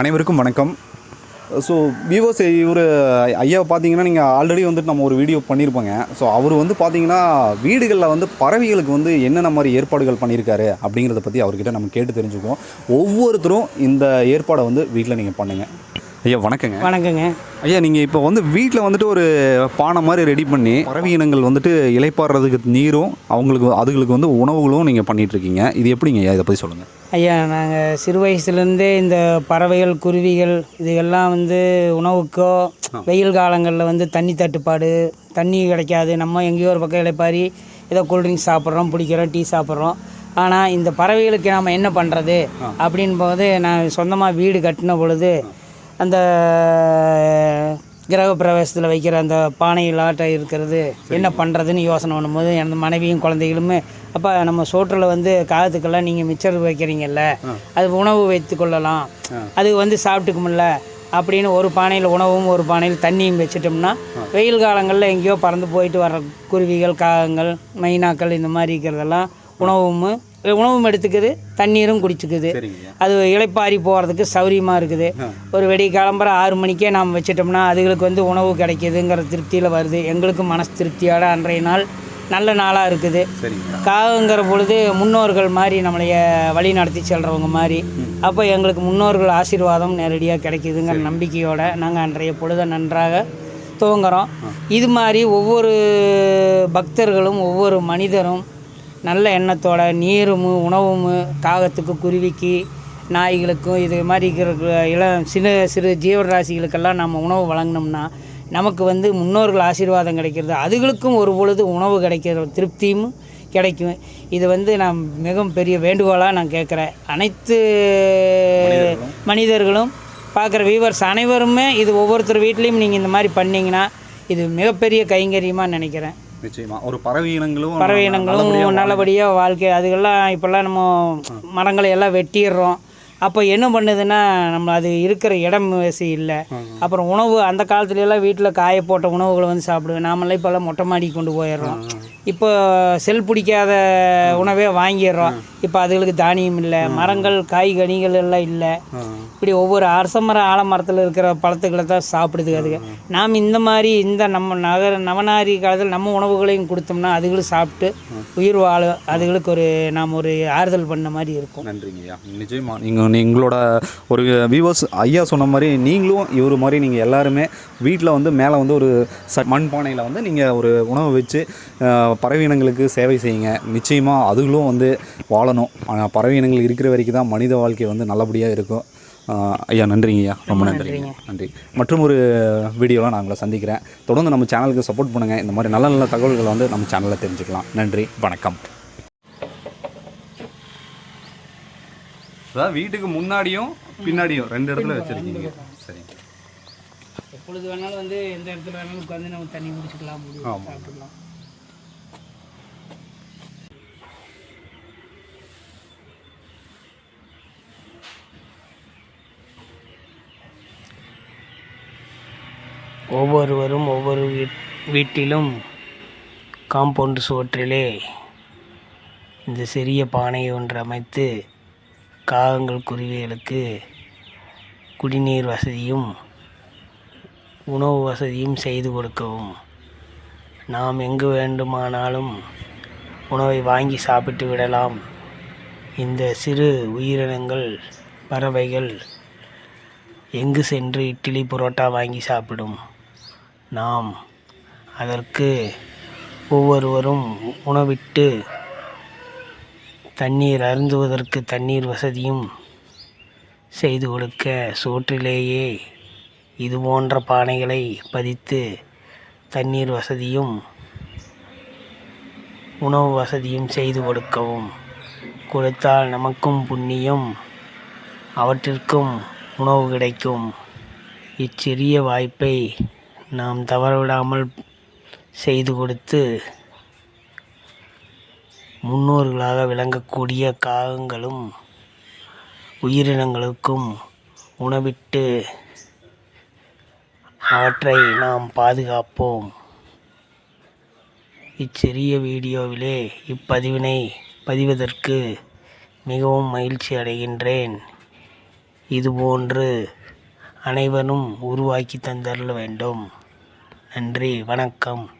அனைவருக்கும் வணக்கம். ஸோ விவோஸ் இவர் ஐயா பார்த்தீங்கன்னா நீங்கள் ஆல்ரெடி வந்துட்டு நம்ம ஒரு வீடியோ பண்ணியிருப்போங்க ஸோ அவர் வந்து பார்த்தீங்கன்னா வீடுகளில் வந்து பறவைகளுக்கு வந்து என்னென்ன மாதிரி ஏற்பாடுகள் பண்ணியிருக்காரு அப்படிங்கிறத பற்றி அவர்கிட்ட நம்ம கேட்டு தெரிஞ்சுக்குவோம். ஒவ்வொருத்தரும் இந்த ஏற்பாடை வந்து வீட்டில் நீங்கள் பண்ணுங்கள் ஐயா வணக்கங்க. வணக்கங்க. ஐயா நீங்கள் இப்போ வந்து வீட்டில் வந்துட்டு ஒரு பானை மாதிரி ரெடி பண்ணி பறவை இனங்கள் வந்துட்டு இலைப்பாடுறதுக்கு நீரும் அவங்களுக்கு அதுகளுக்கு வந்து உணவுகளும் நீங்கள் பண்ணிகிட்ருக்கீங்க இது எப்படிங்க ஐயா இதை பற்றி சொல்லுங்கள் ஐயா நாங்கள் சிறு வயசுலேருந்தே இந்த பறவைகள் குருவிகள் இதுகெல்லாம் வந்து உணவுக்கோ வெயில் காலங்களில் வந்து தண்ணி தட்டுப்பாடு தண்ணி கிடைக்காது. நம்ம எங்கேயோ ஒரு பக்கம் இளைப்பாரி ஏதோ கூல்ட்ரிங்க்ஸ் சாப்பிட்றோம் பிடிக்கிறோம் டீ சாப்பிட்றோம். ஆனால் இந்த பறவைகளுக்கு நாம் என்ன பண்ணுறது அப்படின் போது நான் சொந்தமாக வீடு கட்டின பொழுது அந்த கிரக பிரவேசத்தில் வைக்கிற அந்த பானைகளாட்டம் இருக்கிறது என்ன பண்ணுறதுன்னு யோசனை பண்ணும்போது எனது மனைவியும் குழந்தைகளுமே அப்போ நம்ம சோற்றில் வந்து காகத்துக்கெல்லாம் நீங்கள் மிச்சர் வைக்கிறீங்கல்ல அது உணவு வைத்து கொள்ளலாம். அது வந்து சாப்பிட்டுக்குமில்ல அப்படின்னு ஒரு பானையில் உணவும் ஒரு பானையில் தண்ணியும் வச்சிட்டோம்னா வெயில் காலங்களில் எங்கேயோ பறந்து போயிட்டு வர்ற குருவிகள் காகங்கள் மைனாக்கள் இந்த மாதிரி இருக்கிறதெல்லாம் உணவும் உணவும் எடுத்துக்குது தண்ணீரும் குடிச்சுக்குது. அது இளைப்பாரி போகிறதுக்கு சௌரியமாக இருக்குது. ஒரு வெடி கிளம்புற ஆறு மணிக்கே நாம் வச்சிட்டோம்னா அதுகளுக்கு வந்து உணவு கிடைக்கிதுங்கிற திருப்தியில் வருது. எங்களுக்கு மனசு திருப்தியோட அன்றைய நாள் நல்ல நாளாக இருக்குது. காகங்கிற பொழுது முன்னோர்கள் மாதிரி நம்மளைய வழி நடத்தி செல்கிறவங்க மாதிரி அப்போ எங்களுக்கு முன்னோர்கள் ஆசீர்வாதம் நேரடியாக கிடைக்குதுங்கிற நம்பிக்கையோட நாங்கள் அன்றைய பொழுதை நன்றாக துவங்குறோம். இது மாதிரி ஒவ்வொரு பக்தர்களும் ஒவ்வொரு மனிதரும் நல்ல எண்ணத்தோட நீரும் உணவும் காகத்துக்கு குருவிக்கு நாய்களுக்கும் இது மாதிரி இருக்கிற இளம் சிறு சிறு ஜீவராசிகளுக்கெல்லாம் நம்ம உணவு வழங்கினோம்னா நமக்கு வந்து முன்னோர்கள் ஆசீர்வாதம் கிடைக்கிறது. அதுகளுக்கும் ஒரு பொழுது உணவு கிடைக்கிற திருப்தியும் கிடைக்கும். இது வந்து நான் மிகவும் பெரிய வேண்டுகோளாக நான் கேட்குறேன். அனைத்து மனிதர்களும். பார்க்குற வியூவர்ஸ் அனைவருமே இது ஒவ்வொருத்தர் வீட்லேயும் நீங்கள் இந்த மாதிரி பண்ணீங்கன்னா இது மிகப்பெரிய கைங்கரியமாக நினைக்கிறேன். நிச்சயமா. ஒரு பறவை இனங்களும் பறவை இனங்களும் நல்லபடியாக வாழ்க்கை. அதுக்கெல்லாம் இப்போல்லாம் நம்ம மரங்களை எல்லாம் வெட்டிடுறோம். அப்போ என்ன பண்ணுதுன்னா நம்ம அது இருக்கிற இடம் வசதி இல்லை. அப்புறம் உணவு அந்த காலத்துல எல்லாம் வீட்டில் காய போட்ட உணவுகளை வந்து சாப்பிடுவோம். நாமெல்லாம் இப்போல்லாம் மொட்டை மாடிக்கு கொண்டு போயிடுறோம். இப்போ செல் பிடிக்காத உணவே வாங்கிடுறோம். இப்போ அதுகளுக்கு தானியம் இல்லை மரங்கள் காய்கனிகள் எல்லாம் இல்லை. இப்படி ஒவ்வொரு அரச மரம் ஆலமரத்தில் இருக்கிற பழத்துக்களை தான் சாப்பிடுது அதுங்க. நாம் இந்த மாதிரி இந்த நம்ம நகர நவநாரி காலத்தில் நம்ம உணவுகளையும் கொடுத்தோம்னா அதுகளும் சாப்பிட்டு உயிர் வாழும் அதுகளுக்கு ஒரு நாம் ஒரு ஆறுதல் பண்ண மாதிரி இருக்கும். நன்றிங்க ஐயா. நிச்சயமா. நீங்கள் எங்களோட ஒரு வியூவர்ஸ் ஐயா சொன்ன மாதிரி நீங்களும் இவர் மாதிரி நீங்கள் எல்லாருமே வீட்டில் வந்து மேலே வந்து ஒரு ச மண் பானையில் வந்து நீங்கள் ஒரு உணவு வச்சு பறவை இனங்களுக்கு சேவை செய்யுங்க. நிச்சயமாக அதுகளும் வந்து வாழணும். ஆனால் பறவை இனங்கள் இருக்கிற வரைக்கும் தான் மனித வாழ்க்கை வந்து நல்லபடியாக இருக்கும். ஐயா நன்றிங்க ஐயா. ரொம்ப நன்றிங்க. நன்றி. மற்றும் ஒரு வீடியோவில் நான் உங்களை சந்திக்கிறேன். தொடர்ந்து நம்ம சேனலுக்கு சப்போர்ட் பண்ணுங்கள் இந்த மாதிரி நல்ல நல்ல தகவல்களை வந்து நம்ம சேனலில் தெரிஞ்சுக்கலாம். நன்றி. வணக்கம். அதான் வீட்டுக்கு முன்னாடியும் பின்னாடியும் ரெண்டு இடத்துல வச்சிருக்கீங்க. சரி எப்பொழுது வேணாலும் வந்து எந்த இடத்துல வேணாலும் உட்காந்து நம்ம தண்ணி குடிச்சுக்கலாம் ஆமாம். சாப்பிட்டுக்கலாம். ஒவ்வொருவரும் ஒவ்வொரு வீட் வீட்டிலும் காம்பவுண்டு சுவற்றிலே இந்த சிறிய பானை ஒன்று அமைத்து காகங்கள் குருவிகளுக்கு குடிநீர் வசதியும் உணவு வசதியும் செய்து கொடுக்கவும். நாம் எங்கு வேண்டுமானாலும் உணவை வாங்கி சாப்பிட்டு விடலாம். இந்த சிறு உயிரினங்கள் பறவைகள் எங்கு சென்று இட்லி புரோட்டா வாங்கி சாப்பிடும். நாம் அதற்கு ஒவ்வொருவரும் உணவிட்டு தண்ணீர் அருந்துவதற்கு தண்ணீர் வசதியும் செய்து கொடுக்க சோற்றிலேயே இது போன்ற பானைகளை பதித்து தண்ணீர் வசதியும் உணவு வசதியும் செய்து கொடுக்கவும். கொடுத்தால் நமக்கும் புண்ணியம் அவற்றிற்கும் உணவு கிடைக்கும். இச்சிறிய வாய்ப்பை நாம் தவறவிடாமல் செய்து கொடுத்து முன்னோர்களாக விளங்கக்கூடிய காகங்களும் உயிரினங்களுக்கும் உணவிட்டு அவற்றை நாம் பாதுகாப்போம். இச்சிறிய வீடியோவிலே இப்பதிவினை பதிவதற்கு மிகவும் மகிழ்ச்சி அடைகின்றேன். இதுபோன்று அனைவரும் உருவாக்கி தந்தரல வேண்டும். நன்றி வணக்கம்.